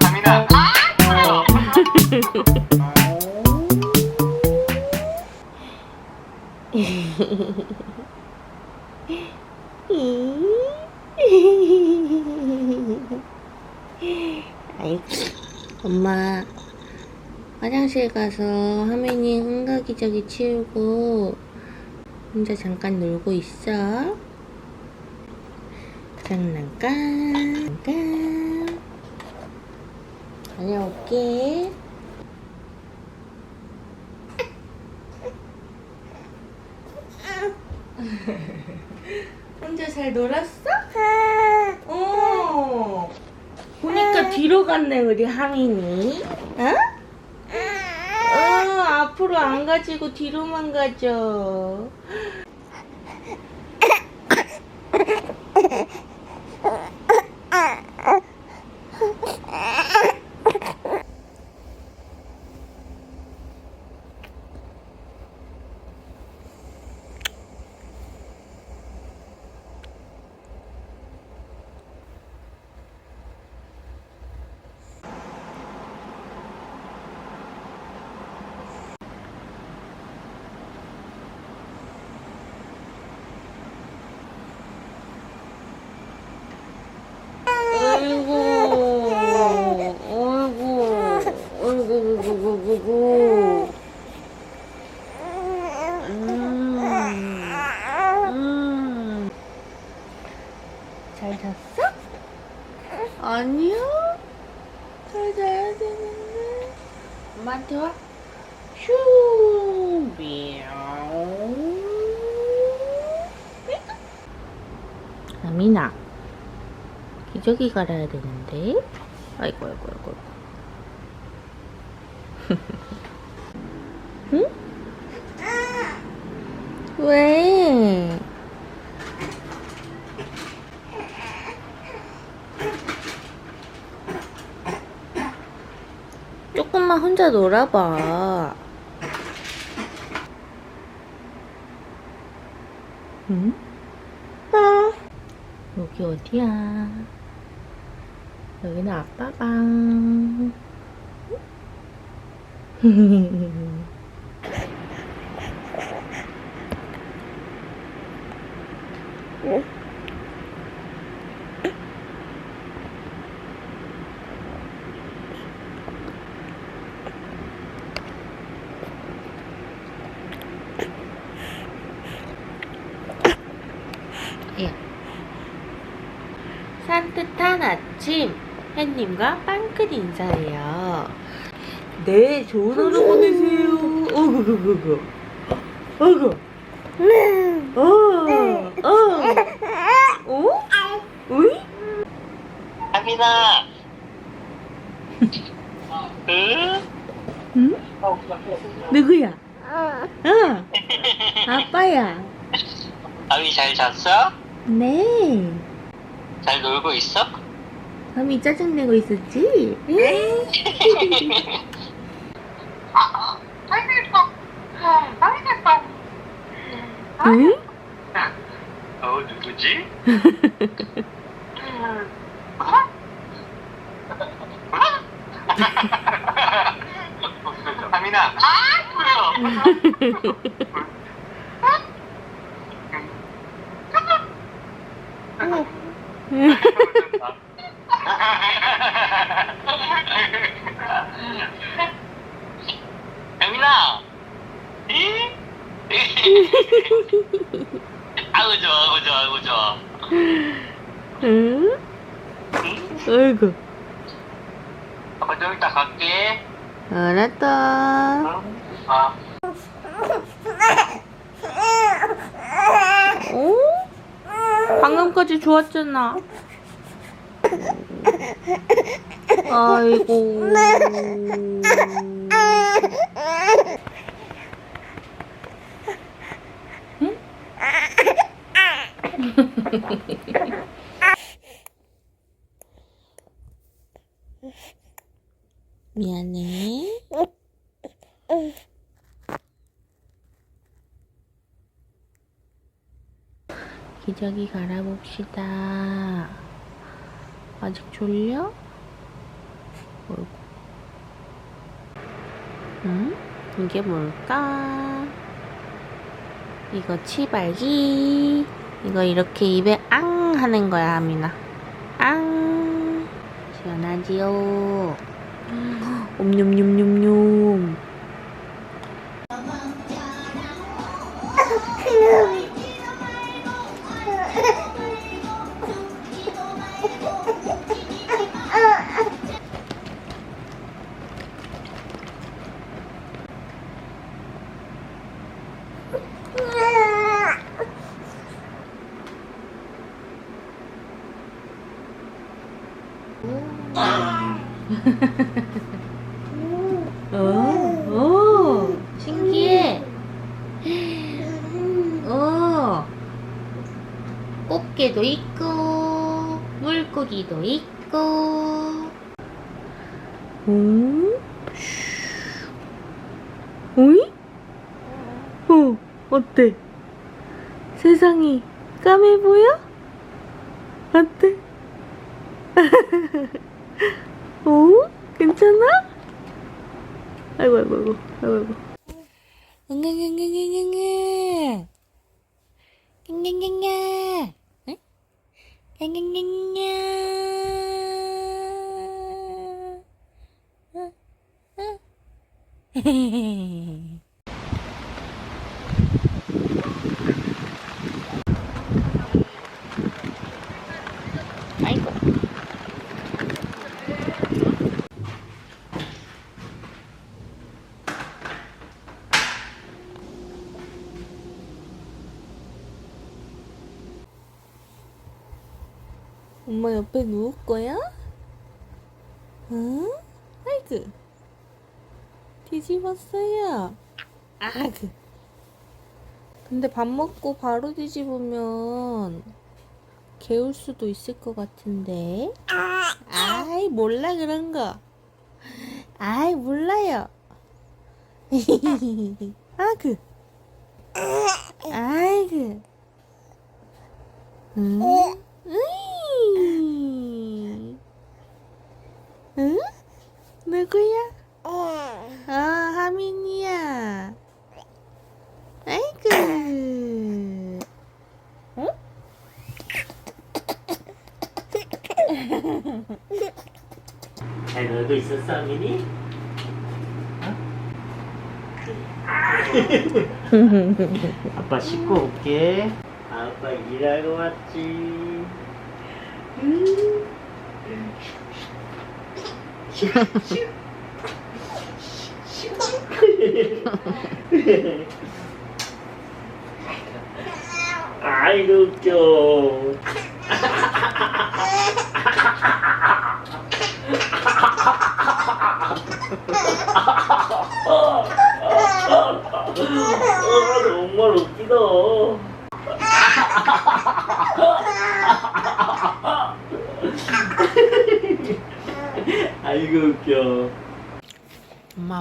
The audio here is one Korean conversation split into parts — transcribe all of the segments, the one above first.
아미나. 아이고, 엄마 화장실 가서 하민이 흥각이저기 치우고 혼자 잠깐 놀고 있어. 장난감, 장난감. 다녀올게. 혼자 잘 놀았어? 어. 보니까 뒤로 갔네 우리 하민이. 어? 어 앞으로 안 가지고 뒤로만 가죠. 아이고, 아이고, 아이고, 아이고, 아이고. 음, 음. 잘 잤어? 아니요. 잘 자야 되는데. 엄마한테 와. 슈, 미야옹. 아미나. 기저귀 갈아야 되는데. 아이고, 아이고, 아이고. 응? 왜? 조금만 혼자 놀아봐. 응? 여기 어디야? 여기는 아빠 방. 야. 산뜻한 아침 햇님과 빵끝 인사해요. 네, 좋은 하루 보내세요. 어구, 구, 구, 구. 어구. 어, 어. 어? 으이? 아미나. 응? 응? 누구야? 어. 아빠야. 아미 잘 잤어? 네. 잘 놀고 있어? 밤이 짜증내고 있었지? 응? 응? 어 누구지? 아미나. 아 미나. 이? 아우 좋아, 아우 좋아, 아우 좋아. 응? 응? 어이구. 아빠 좀 이따 갈게. 알았다. 응? 아. 어? 방금까지 좋았잖아. 아이고. 미안해. 기저귀 갈아봅시다. 아직 졸려? 어이구. 응? 이게 뭘까? 이거 치발기. 이거 이렇게 입에 앙 하는 거야, 하민아. 앙. 시원하지요? 옴뇸뇸뇸뇸. 오, 오, 신기해. 오, 꽃게도 있고, 물고기도 있고. 오, 오이? 어, 어때? 세상이 까매 보여? 어때? 오, 괜찮아? 아이고 아이고 아이고 아이고 아이고 응응응응응응응 갱갱갱갱 응? 갱갱갱갱 응? 응? 아이고 엄마 옆에 누울 거야? 응? 아이고. 뒤집었어요. 아그 근데 밥 먹고 바로 뒤집으면 개울 수도 있을 것 같은데. 아이 몰라 그런 거. 아이 몰라요. 아그 아이고. 응? 으이. 응? 누구야? 아, 하민이야. 아이고. 응? 잘 놀고 있었어, 아민이? 아빠 씻고 올게. 아빠 일하러 왔지. 음. 아이고 웃겨.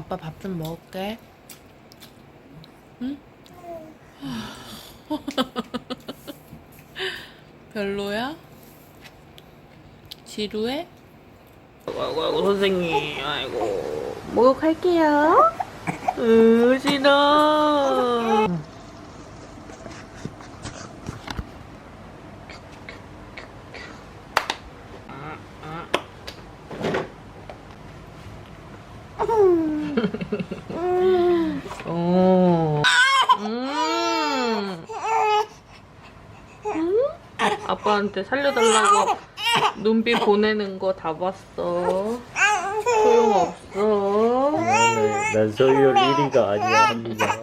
아빠 밥 좀 먹을게. 응? 별로야? 지루해? 아이고 아이고 선생님 아이고 목욕할게요. 으 싫어. 엄마한테 살려달라고 눈빛 보내는 거 다 봤어. 소용없어. 미안해. 난 1위가 아니야 합니다.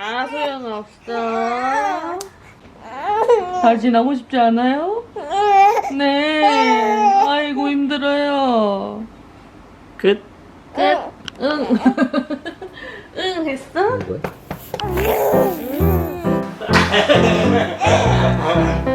아, 소용없어. 잘 지나고 싶지 않아요? 네. 아이고, 힘들어요. 끝. 끝. 응. 응, 됐어? 응. 뭐?